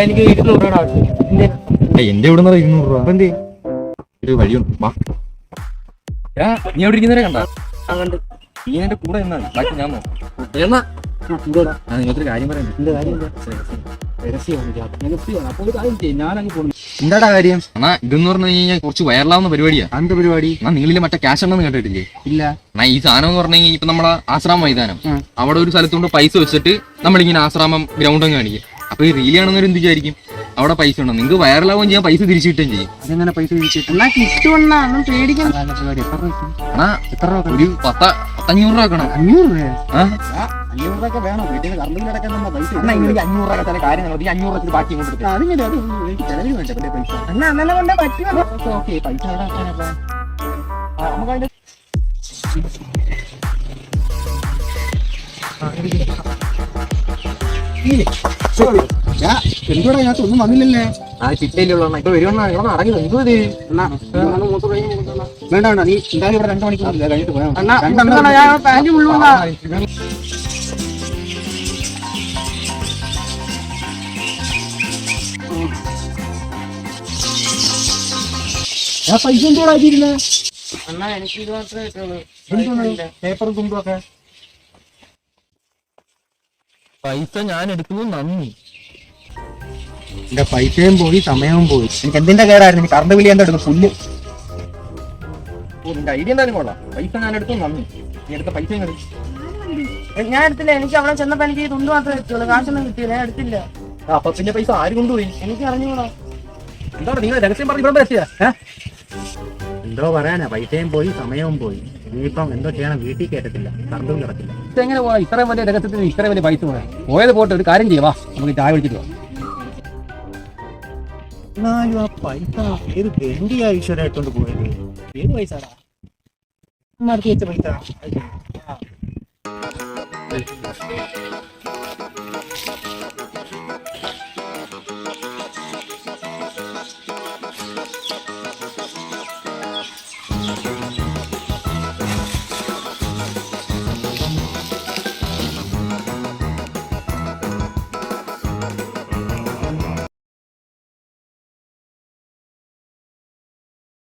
എനിക്ക് ഇരുന്നൂറ് രൂപ ആവശ്യം. എന്റെ ഇവിടെ നിന്ന് ഇരുന്നൂറ് രൂപ. എന്ത് ഒരു വഴിയുണ്ട്. വാ. നീ എവിടെ ഇരിക്കുന്നവരെ കണ്ട? അങ്ങോട്ട് നീ എന്റെ കൂടെ എന്നാ ബാക്കി ഞാൻ. എന്നാ? ആ നിങ്ങൾക്കൊരു കാര്യം എന്താടാ കാര്യം? എന്നാ ഇതെന്ന് പറഞ്ഞു കഴിഞ്ഞാൽ കുറച്ച് വൈറലാവുന്ന പരിപാടിയാ. എന്ത് പരിപാടി? എന്നാ നിങ്ങളിൽ മറ്റേ ക്യാഷ് ഉണ്ടെന്ന് കേട്ടിട്ടില്ലേ? ഇല്ല. എന്നാ ഈ സാധനം എന്ന് പറഞ്ഞു കഴിഞ്ഞാൽ ഇപ്പൊ നമ്മളെ ആശ്രാമ മൈതാനം. അവിടെ ഒരു സ്ഥലത്തുകൊണ്ട് പൈസ വെച്ചിട്ട് നമ്മളിങ്ങനെ ആശ്രാമം ഗ്രൗണ്ടും കാണിക്കും. അപ്പൊ ഈ റീലാണെന്നൊരു എന്ത് വിചാരിക്കും? അവിടെ പൈസ ഉണ്ടോ? നിങ്ങൾക്ക് വൈറലാവുകയും ചെയ്യാം പൈസ തിരിച്ചു കിട്ടുകയും ചെയ്യും. അതെങ്ങനെ പൈസ ഒന്നും പേടിക്കണം എത്ര രൂപ എന്നാ എത്ര രൂപ ഒരു പത്ത പത്തഞ്ഞൂറ് രൂപ വെക്കണം. അഞ്ഞൂറ് രൂപ അഞ്ഞൂറ് രൂപ വേണം. വീട്ടിൽ നിന്ന് കറണ്ട് അടക്കാൻ പൈസ എന്നാ ഇങ്ങനെ അഞ്ഞൂറ് രൂപ ചില കാര്യങ്ങൾ ഈ അഞ്ഞൂറ് രൂപ ബാക്കി കൊണ്ടിട്ട് അതിങ്ങനെ അത് എനിക്ക് ചെലവിന് വേണ്ട. പിന്നെ പൈസ. എന്നാ അന്നെ കൊണ്ട് പറ്റുമോ? ഓക്കെ പൈസ എവിടെ ആക്കാനപ്പ നമുക്ക് അതിന്റെ എന്തുകൂടെ ഞാൻ ഒന്നും വന്നില്ലല്ലേ? ആ ചിട്ടയിലുള്ള ഇപ്പൊ വരുവാ ഇവിടെ എന്തോ ഇത്. വേണ്ട വേണ്ട. നീ എന്തായാലും ഇവിടെ രണ്ടു മണിക്കൂർ കഴിഞ്ഞിട്ട് പോയാ പൈസ എന്തോടാ എന്താണ് പേപ്പറും തുമ്പും ഒക്കെ. പൈസ ഞാൻ എടുക്കുന്നു നന്ദി. എന്റെ പൈസയും പോയി സമയവും പോയി. എനിക്ക് എന്തിന്റെ കേടായിരുന്നു? എനിക്ക് കറണ്ട് ബില്ല് എന്താ എടുക്കും പുല്ല് ഓ, നിന്റെ ഐഡിയ എന്തായാലും കൊള്ളാം. പൈസ ഞാൻ എടുത്തു നന്ദി. നീ എടുത്ത പൈസ. ഞാൻ എടുത്തില്ല എനിക്ക് അവിടെ ചെന്നപ്പോ എനിക്ക് തുണ്ട് മാത്രമേ എടുത്തുള്ളൂ കാശൊന്നും കിട്ടിയില്ല ഞാൻ എടുത്തില്ല. അപ്പൊ പിന്നെ പൈസ ആര് കൊണ്ടുപോയി? എനിക്ക് അറിഞ്ഞുകൂടാ. എന്താണ് നിങ്ങൾ രഹസ്യം പറഞ്ഞു ഇവിടെ എത്തിയ എന്തോ പറയാനാ പൈസയും പോയി സമയവും പോയി. ഇനിയിപ്പം എന്തോ ചെയ്യണം വീട്ടിൽ കയറ്റത്തില്ല കറണ്ടും കിടക്കില്ല. എങ്ങനെ പോവാ ഇത്രയും വലിയ രഹസ്യത്തിന് ഇത്രയും വലിയ പൈസ പോയാ പോയത് പോട്ടെ ഒരു കാര്യം ചെയ്യാം വാ നമുക്ക് ചായ വിളിച്ചിട്ട് പോവാം എന്നാലും ആ പൈസ ഏത് വെണ്ടിയാ ഈശ്വര ഇട്ടോണ്ട് പോയത്? ഏത് പൈസടാ? നടത്തി വെച്ച പൈസ.